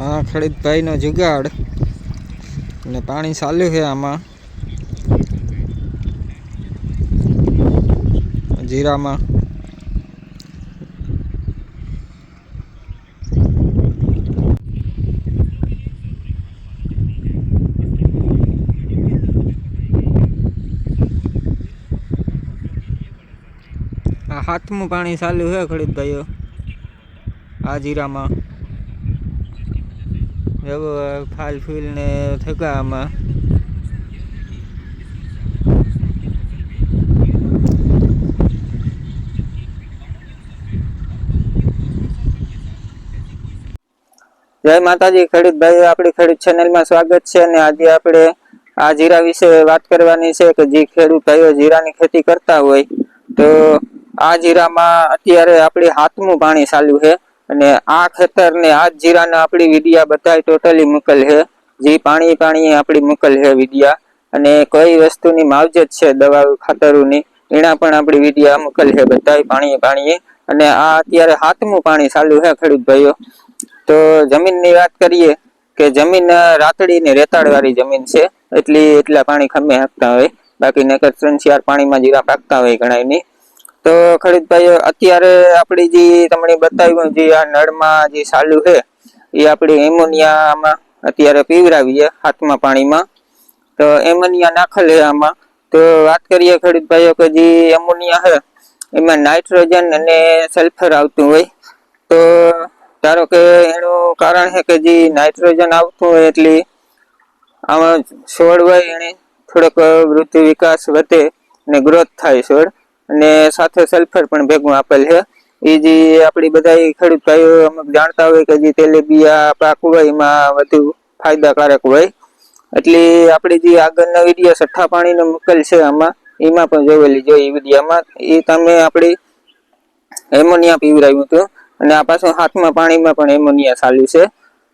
આ ખડીતભાઈનો જુગાડ. અને પાણી ચાલ્યું છે આમાં. જીરામાં. આ હાથમું પાણી ચાલ્યું છે ખડીતભાઈઓ. આ જીરામાં. ફાલ ફૂલ ને થકા આમાં જય માતાજી, ખેડૂત ભાઈઓ, આપણી ખેડૂત ચેનલમાં સ્વાગત છે અને આજે આપણે આ જીરા વિશે વાત કરવાની છે કે જે ખેડૂત ભાઈઓ જીરાની ખેતી કરતા હોય. તો આ જીરામાં અત્યારે આપણી હાથમું પાણી ચાલુ છે. અને આ ખેતર ને આ જીરાના આપણી વિડિયા બધાય ટોટલી મુકલ છે. જે પાણી પાણી આપણી મુકલ છે વિડિયા. અને કઈ વસ્તુની માવજત છે દવા ખાતરોની, એના પણ આપણી વિડિયા મુકલ છે બધાય પાણી પાણી અને આ અત્યારે હાથમું પાણી ચાલુ છે ખેડૂત ભાઈઓ. તો જમીનની વાત કરીએ કે જમીન રાતડી ને રેતાળ વાળી જમીન છે. એટલી એટલા પાણી ખમે હાંકતા હોય. બાકી નકર ત્રણ ચાર પાણીમાં જીરા પાકતા હોય ઘણા ની તો ખરીદભાઈઓ અત્યારે આપણી જે તમને બતાવ્યું જે આ નળમાં જે ચાલુ છે, એ આપણી એમોનિયામાં અત્યારે પીવરાવીએ હાથમાં પાણીમાં. તો એમોનિયા નાખેલ છે આમાં. તો વાત કરીએ ખરીદભાઈઓ કે જે એમોનિયા છે, એમાં નાઇટ્રોજન અને સલ્ફર આવતું હોય. તો ધારો કે એનું કારણ છે કે જે નાઇટ્રોજન આવતું હોય એટલે આમાં છોડ હોય, એને થોડોક વૃદ્ધિ વિકાસ વધે અને ગ્રોથ થાય છોડ. અને સાથે સલ્ફર પણ ભેગું આપેલ છે. એ જે આપણી બધા ખેડૂત ભાઈઓ અમુક જાણતા હોય કે જે તેલીબિયા પાક હોય એમાં વધુ ફાયદાકારક હોય. એટલે આપણી જે આગળના વીડિયો સઠ્ઠા પાણીનો મુકેલ છે આમાં એમાં પણ જોયેલી જોઈએ એ વિડીયામાં. એ તમે આપણી એમોનિયા પીવરાવ્યું હતું અને આ પાછું હાથમાં પાણીમાં પણ એમોનિયા ચાલ્યું છે.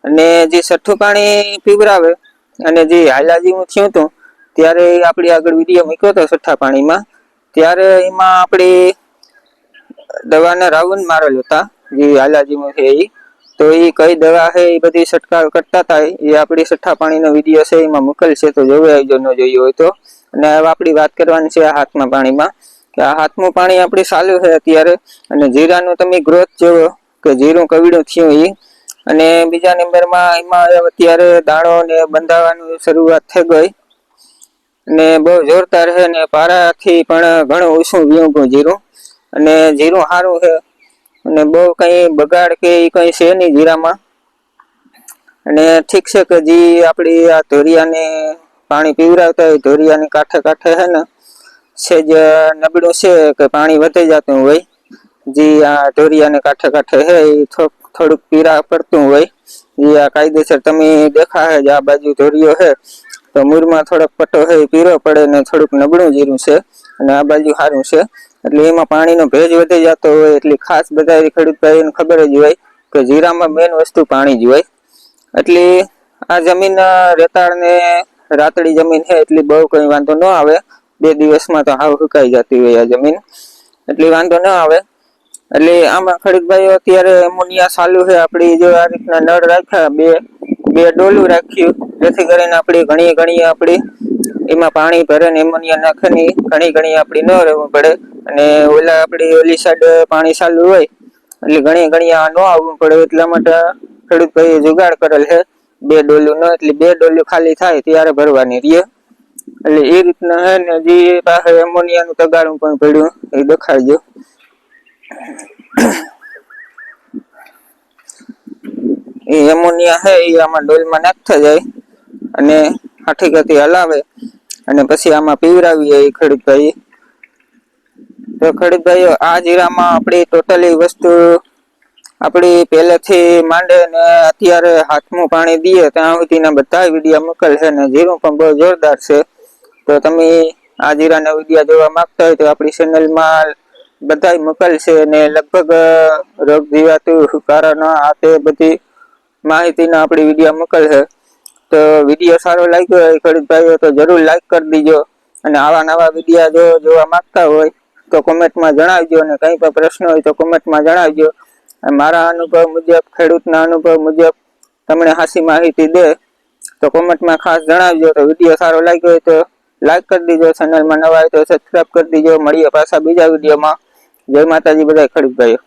અને જે સઠ્ઠું પાણી પીવરાવે અને જે હાલાજીનું થયું હતું, ત્યારે આપણી આગળ વીડિયો મૂક્યો હતો સઠ્ઠા પાણીમાં. ત્યારે એમાં આપણી દવાના રાઉન્ડ મારેલ હતા જે હાલાજીમાં છે એ તો એ કઈ દવા છે એ બધી છંટકાવ કરતા હતા એ આપણી સઠ્ઠા પાણીનો વીડિયો છે, એમાં મોકલશે તો જોવે આવજો ન જોયું હોય તો. અને હવે આપણી વાત કરવાની છે આ હાથમાં પાણીમાં. કે આ હાથમાં પાણી આપણે ચાલુ છે અત્યારે. અને જીરાનું તમે ગ્રોથ જોવો, કે જીરું કવિડું થયું એ અને બીજા નંબરમાં એમાં અત્યારે દાણો ને બંધાવવાની શરૂઆત થઈ ગઈ. ને બહુ જોરદાર છે ને પારાથી પણ ઘણું ઓછું વ્યૂંગું જીરું. અને જીરું સારું છે. અને બહુ કંઈ બગાડ કે એ કંઈ છે નહીં જીરામાં. અને ઠીક છે કે જે આપણી આ ધોરિયાને પાણી પીવરાવતા હોય, ધોરિયાની કાંઠે કાંઠે છે ને છે જ નબળું છે કે પાણી વધી જતું હોય. જે આ ધોરિયાને કાંઠે કાંઠે છે એ થોડુંક પીરા પડતું હોય. જે આ કાયદેસર તમે દેખા છે આ બાજુ ધોરિયો છે તો મૂળમાં થોડોક પટ્ટો છે પીરો પડે ને થોડુંક નબળું જીરું છે અને આ બાજુ સારું છે. એટલે એમાં પાણીનો ભેજ વધી જતો હોય, એટલે ખાસ બધા ખેડૂત ભાઈઓને ખબર જ હોય કે જીરામાં મેન વસ્તુ પાણી જ હોય. એટલે આ જમીન રેતાળ ને રાતડી જમીન છે, એટલે બહુ કઈ વાંધો ન આવે. બે દિવસમાં તો હાવ સુકાઈ જતી હોય આ જમીન. એટલે વાંધો ન આવે. એટલે આમાં ખેડૂત અત્યારે એમોનિયા ચાલુ છે આપણી જો આ રીતના નળ રાખ્યા બે બે ડોલું રાખ્યું. જેથી કરીને આપણી ઘણી ઘણી આપણી એમાં પાણી ભરે ને એમોનિયા નાખે ને ઘણી ઘણી આપણી ન રહેવું પડે. અને ઓલા આપણી ઓલી સાઈડ પાણી ચાલુ હોય, એટલે ઘણી ઘણી આ ન આવવું પડે. એટલા માટે ખેડૂત ભાઈએ જુગાડ કરેલ છે. બે ડોલું ન, એટલે બે ડોલું ખાલી થાય ત્યારે ભરવાની રીએ એટલે એ રીતના હે ને જે પાસે એમોનિયાનું તગાડું પણ પડ્યું, એ દેખાડજો. એ એમોનિયા છે એ આમાં ડોલમાં નાખતા જાય અને હાથી હલાવે અને પછી આમાં પીવરાવીએ એ ખડીતભાઈ તો ખડીતભાઈ આ જીરામાં આપણી ટોટલી વસ્તુ આપણી પહેલેથી માંડે ને અત્યારે હાથમાં પાણી દઈએ ત્યાં સુધીના બધા વિડીયા મોકલ છે ને જીરું પણ બહુ જોરદાર છે. તો તમે આ જીરાના વિડીયા જોવા માંગતા હોય તો આપણી ચેનલમાં બધાય મોકલ છે અને લગભગ રોગ જીવાતું કારણ આ તે બધી માહિતીના આપણી વીડિયો મોકલશે તો વીડિયો સારો લાગ્યો હોય ખેડૂત તો જરૂર લાઈક કરી દીજો. અને આવા નવા વિડીયા જો જોવા માંગતા હોય, તો કોમેન્ટમાં જણાવજો અને કંઈ પણ પ્રશ્ન હોય તો કોમેન્ટમાં જણાવજો. મારા અનુભવ મુજબ, ખેડૂતના અનુભવ મુજબ તમને હાસી માહિતી દે, તો કોમેન્ટમાં ખાસ જણાવજો. તો વીડિયો સારો લાગ્યો હોય તો લાઈક કરી દીજો ચેનલમાં નવા હોય તો સબસ્ક્રાઈબ કરી દીજો. મળીએ પાછા બીજા વિડીયોમાં જય માતાજી બધા ખેડૂત ભાઈઓ